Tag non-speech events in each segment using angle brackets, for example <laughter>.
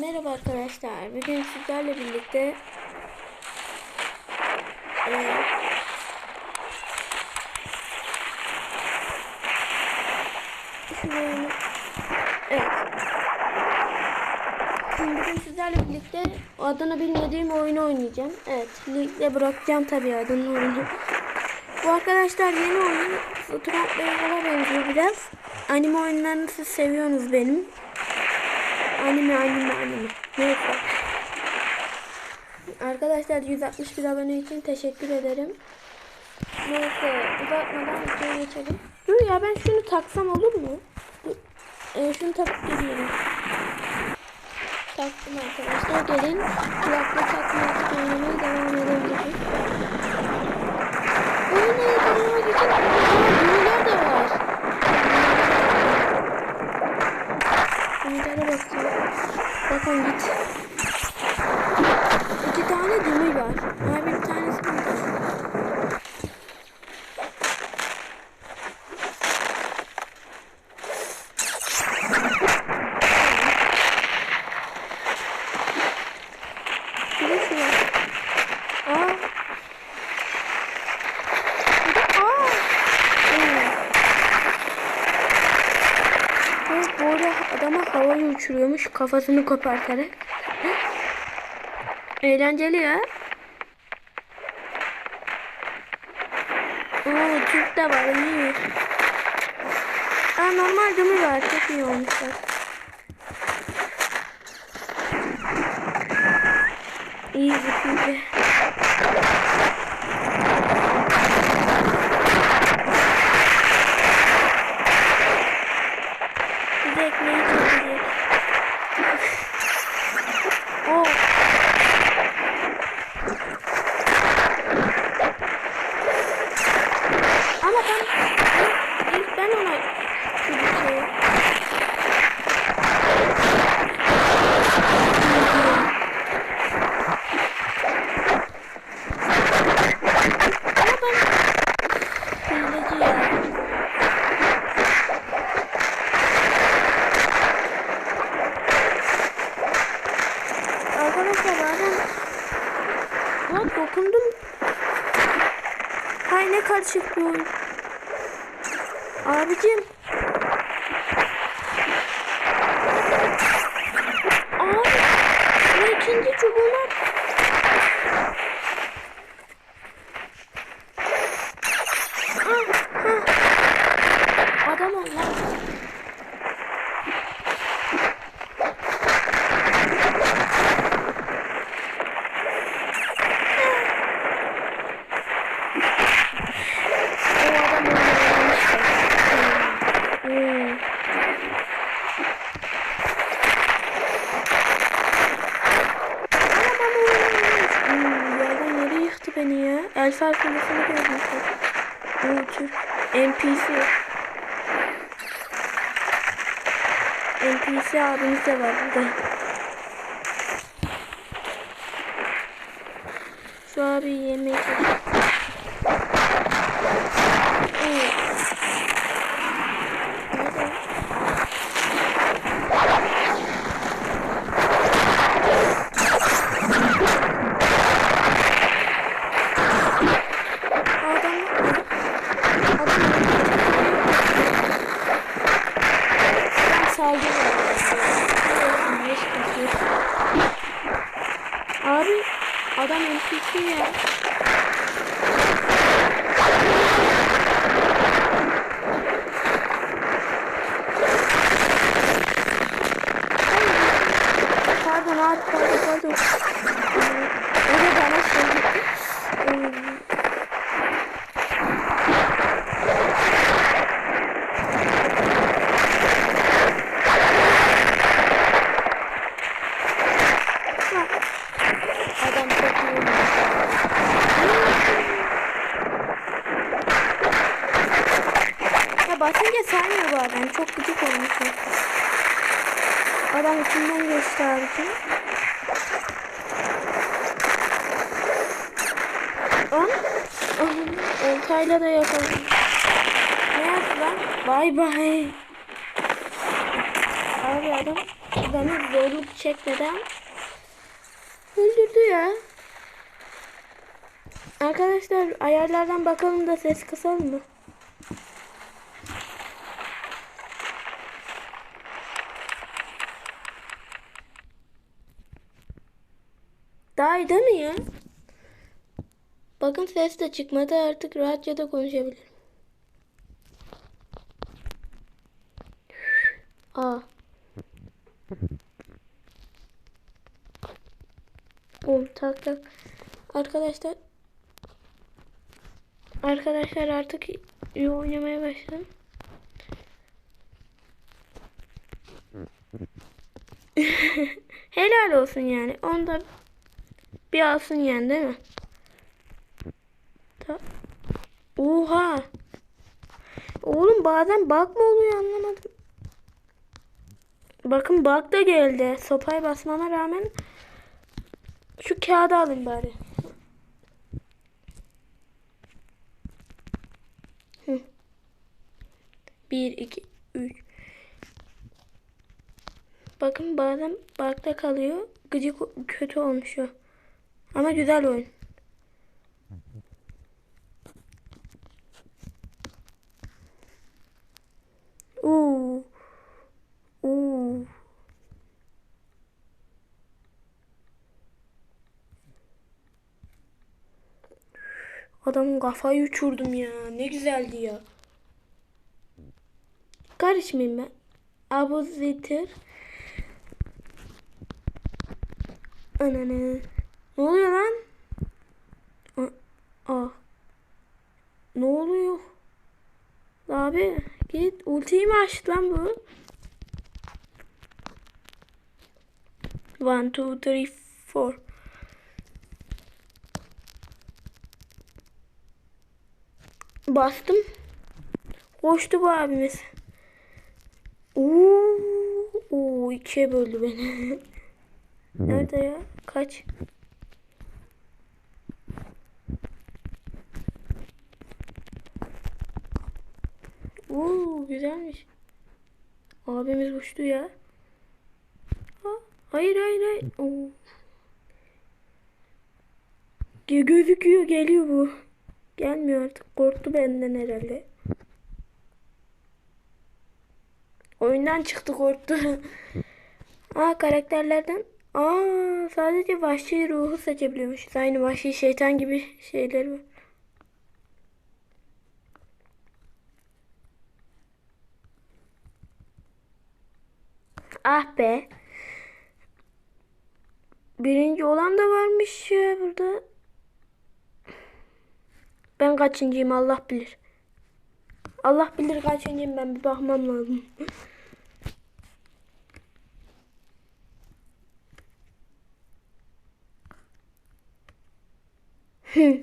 Merhaba arkadaşlar. Bugün sizlerle birlikte şunu- evet. Şimdi bugün sizlerle birlikte adını bilmediğim oyunu oynayacağım. Evet, ligde bırakacağım tabii adını oyunu. Bu arkadaşlar yeni oyun. Fotoğraf Beyaz'a benziyor biraz. Anime oyunlarını siz seviyorsunuz benim. Anime anime anime. Neyse. Arkadaşlar 161 abone için teşekkür ederim. Neyse uzatmadan videoya geçelim. Dur ya ben şunu taksam olur mu? Ee, şunu takıp geliyorum. Taktım arkadaşlar. Gelin kulaklık takmak oynamaya devam edebiliriz. Oynamaya devam için Aa, de var. Ünlere bakıyorum. Bakın git. İki tane demir var. Ama bir tanesi burada. Bir de şu var. Aa. Bir de aa. Evet. Evet, bu arada adama havayı uçuruyormuş kafasını kopartarak. Eğlenceli ya. Oo, Türk de var iyi. Aa, normal demir var çok iyi olmuşlar. İyi zıplıyor. Bir de ekmeği çekecek. Oo. Ama ben ilk ben ona şu şey. Ama ben hileci ya. Arkadaşlar bazen Lan dokundum. Hay ne karışık bir oyun. Abicim. Abi. Bu ikinci çubuğuna. Ah, ah. Adam ol lan. O adam oynamıştı. Hmm. Adam oynamış. Hmm, yerden yere yıktı arkadaşını gördüm. Oo, Türk. NPC. NPC abimiz de var burada. Şu abi yemeği çalışıyor. Evet. Nerede? Adam. Adam. Ben saldırıyorum. Abi adam NPC ya. Pardon abi pardon pardon. Ee, O da bana söyledi. Ee, Adam çok iyi oynuyor. Ya basınca saymıyor bu adam. Çok gıcık olmuş. Adam içinden abicim. An? Oltayla da yakaladım. Ne yaptı lan? Bay bay. Abi adam beni zorluk çekmeden öldürdü ya. Arkadaşlar ayarlardan bakalım da ses kısalım mı? Daha iyi değil mi ya? Bakın ses de çıkmadı artık rahatça da konuşabilirim. Aa. Bum tak tak. Arkadaşlar Arkadaşlar artık iyi oynamaya başladım. <laughs> Helal olsun yani. Onda bir alsın yani değil mi? Ta Oha. Oğlum bazen bug mı oluyor anlamadım. Bakın bug da geldi. Sopayı basmama rağmen şu kağıdı alayım bari. Bir, iki, üç. Bakın bazen bug'da kalıyor. Gıcık kötü olmuş o. Ama güzel oyun. Oo. Oo. Adamın kafayı uçurdum ya. Ne güzeldi ya. Karışmayayım ben. Abu Zitir. Ananı. Ne oluyor lan? Aa. Ne oluyor? Abi git ultiyi mi açtı lan bu? One, two, three, four. Bastım. Koştu bu abimiz. Oo, oo ikiye böldü beni. <laughs> Nerede ya? Kaç? Oo güzelmiş. Uçtu ya. Ha, hayır hayır hayır. Oo. Gözüküyor geliyor bu. Gelmiyor artık. Korktu benden herhalde. Oyundan çıktı korktu. <laughs> Aa karakterlerden. Aa sadece vahşi ruhu seçebiliyormuş. Aynı vahşi şeytan gibi şeyler var. Ah be. Birinci olan da varmış ya burada. Ben kaçıncıyım Allah bilir. Allah bilir kaçıncıyım ben bir bakmam lazım. <laughs>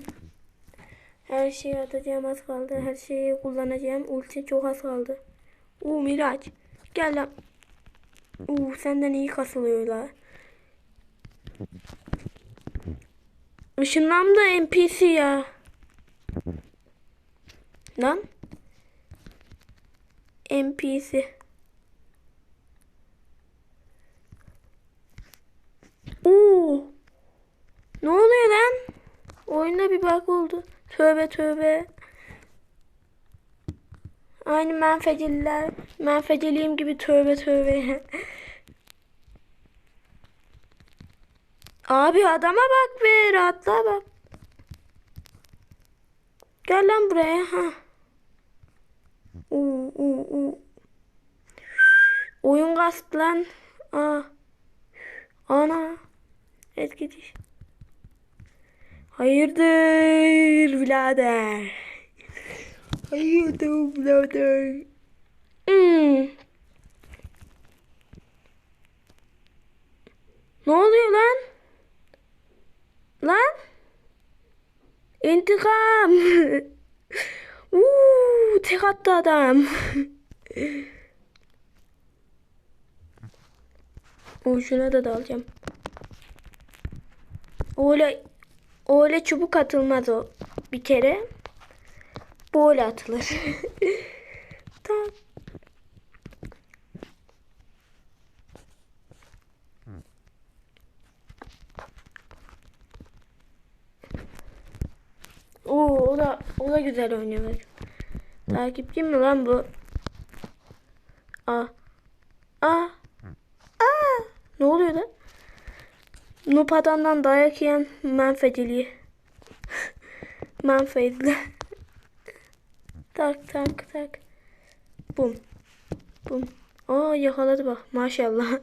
Her şeyi atacağım az kaldı. Her şeyi kullanacağım. Ulti çok az kaldı. Uuu Miraç. Gel lan. Uuu senden iyi kasılıyor la. Işınlam da NPC ya. Lan. NPC. Oo. Ne oluyor lan? Oyunda bir bug oldu. Tövbe tövbe. Aynı menfecililer. Menfeciliğim gibi tövbe tövbe. Abi adama bak be. Rahatla bak. Gel lan buraya. Ha. Oo, oo, oo. Oyun kastı lan. Aa. Ana. Et gidiş. Hayırdır birader. Hayırdır birader. Hmm. Ne oluyor lan? Lan? İntikam. <laughs> Uuu tek attı adam. <laughs> o şuna da dalacağım. Öyle öyle çubuk atılmaz o bir kere böyle atılır. <laughs> tamam. Oo, o da o da güzel oynuyor bak. Takipçi mi lan bu? Aa. Aa. Aa. Ne oluyor lan? Nup adamdan dayak yiyen menfeciliği. <laughs> menfeciliği tak tak tak. Bum. Bum. Aa yakaladı bak maşallah. <laughs>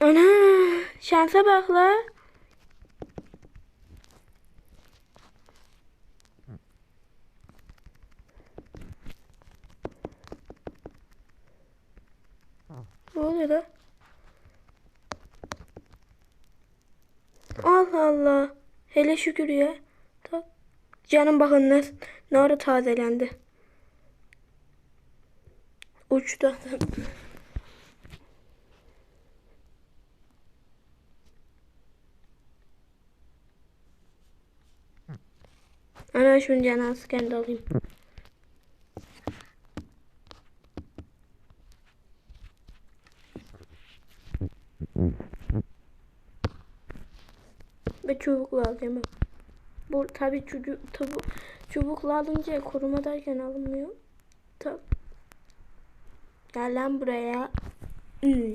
Ana şansa bak la. Ne oluyor la? Allah Allah. Hele şükür ya. Tak. Canım bakın ne, ara tazelendi. Uçtu. Ana şunu canı kendi alayım. Ve çubukla alacağım. Bu tabi çubuk, tabu, çubukla alınca koruma derken alınmıyor. Tab Gel lan buraya. Hmm.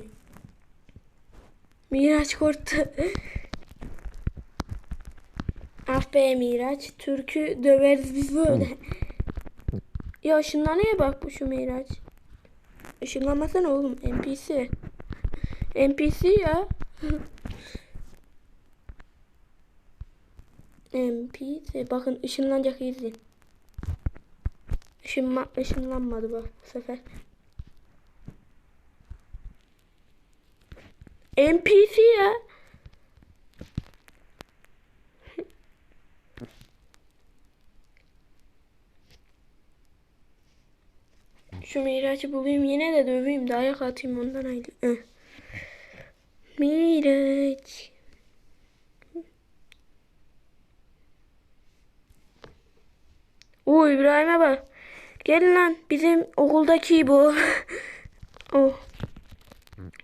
Miraç korktu. <laughs> ah be Miraç. Türk'ü döveriz biz böyle. ya ışınlanıyor bak bu şu Miraç. Işınlanmasana oğlum NPC. NPC ya. <laughs> NPC. Bakın ışınlanacak izleyin. Işınma, ışınlanmadı bak bu sefer. NPC ya. Şu Miraç'ı bulayım yine de döveyim. Dayak atayım ondan ayrı. Miraç. Oo İbrahim'e bak. Gelin lan bizim okuldaki bu. <laughs> oh.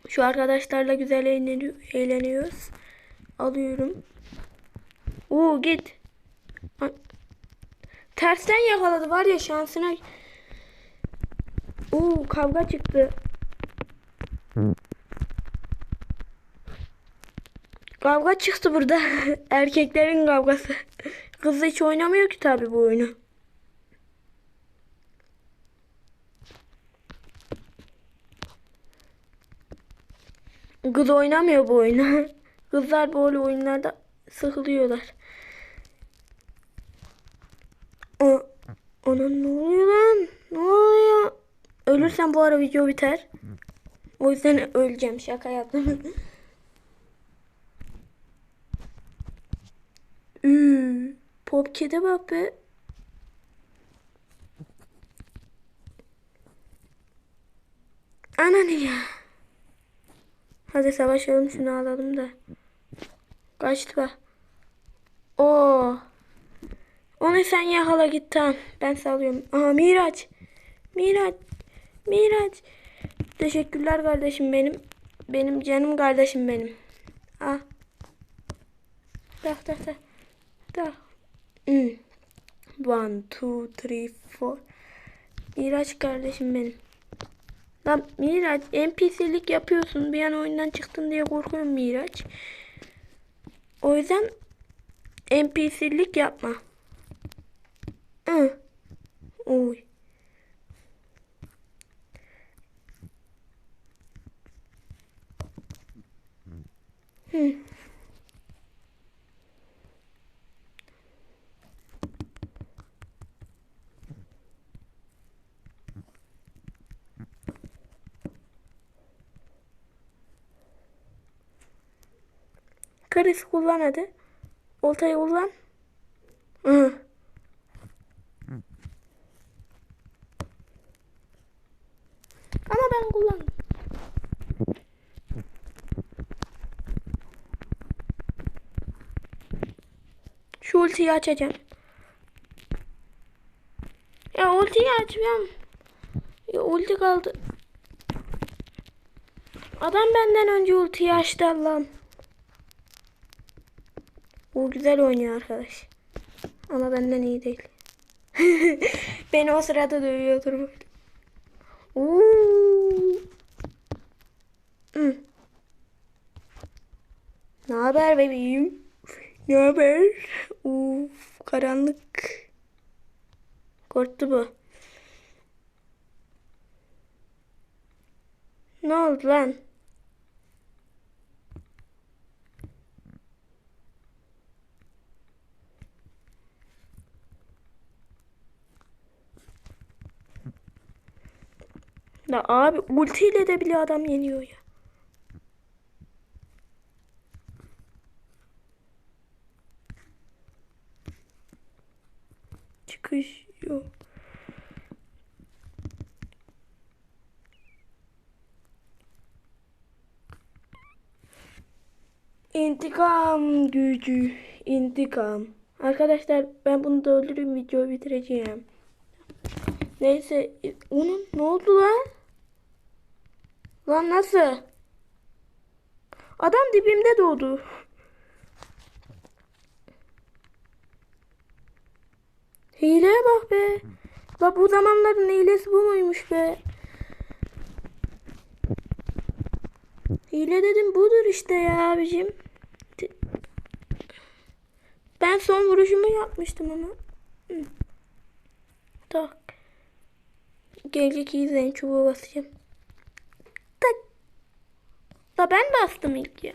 Şu arkadaşlarla güzel eğleniyor, eğleniyoruz. Alıyorum. Oo git. Tersten yakaladı var ya şansına. Oo kavga çıktı. Kavga çıktı burada. <laughs> Erkeklerin kavgası. Kız hiç oynamıyor ki tabi bu oyunu. Kız oynamıyor bu oyunu. <laughs> Kızlar böyle oyunlarda sıkılıyorlar. O, ona ne oluyor lan? Ne oluyor? Ölürsem bu ara video biter. O yüzden öleceğim. Şaka yaptım. <laughs> Üü, pop kedi bak be. Ananı ya. Hadi savaşalım şunu alalım da. Kaçtı bak. Oo. Onu sen yakala git tamam. Ben salıyorum. Aha Miraç. Miraç. Miraç. Teşekkürler kardeşim benim. Benim canım kardeşim benim. Ah. Tak tak tak. Tak. Hmm. One, two, three, four. Miraç kardeşim benim. Lan Miraç NPC'lik yapıyorsun. Bir an oyundan çıktın diye korkuyorum Miraç. O yüzden NPC'lik yapma. Hı. Oy. Hı. Karısı kullan hadi. Oltayı kullan. Hı. Ama ben kullandım. Şu ultiyi açacağım. Ya ultiyi açmıyorum. Ya ulti kaldı. Adam benden önce ultiyi açtı Allah'ım. O güzel oynuyor arkadaş. Ama benden iyi değil. <laughs> Beni o sırada dövüyordur. Oo. Hı. Ne haber bebeğim? Ne haber? Uf, karanlık. Korktu bu. Ne oldu lan? Ya abi ultiyle de bile adam yeniyor ya. Çıkış yok. İntikam gücü. intikam. Arkadaşlar ben bunu da öldürürüm videoyu bitireceğim. Neyse onun ne oldu lan? Lan nasıl? Adam dibimde doğdu. Hileye bak be. La bu zamanların hilesi bu muymuş be? Hile dedim budur işte ya abicim. Ben son vuruşumu yapmıştım ama. Tak. Gelecek izleyin çubuğu basacağım. La ben bastım ilk ya.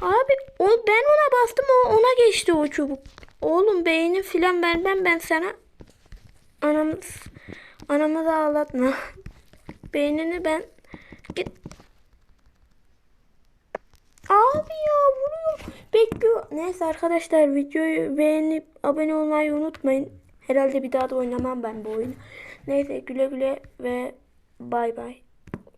Abi o ben ona bastım o ona geçti o çubuk. Oğlum beynin filan vermem ben sana. Anamız anamı da ağlatma. <laughs> Beynini ben git. Abi ya vuruyor. Bekliyor. Neyse arkadaşlar videoyu beğenip abone olmayı unutmayın. Herhalde bir daha da oynamam ben bu oyunu. Neyse güle güle ve bay bay.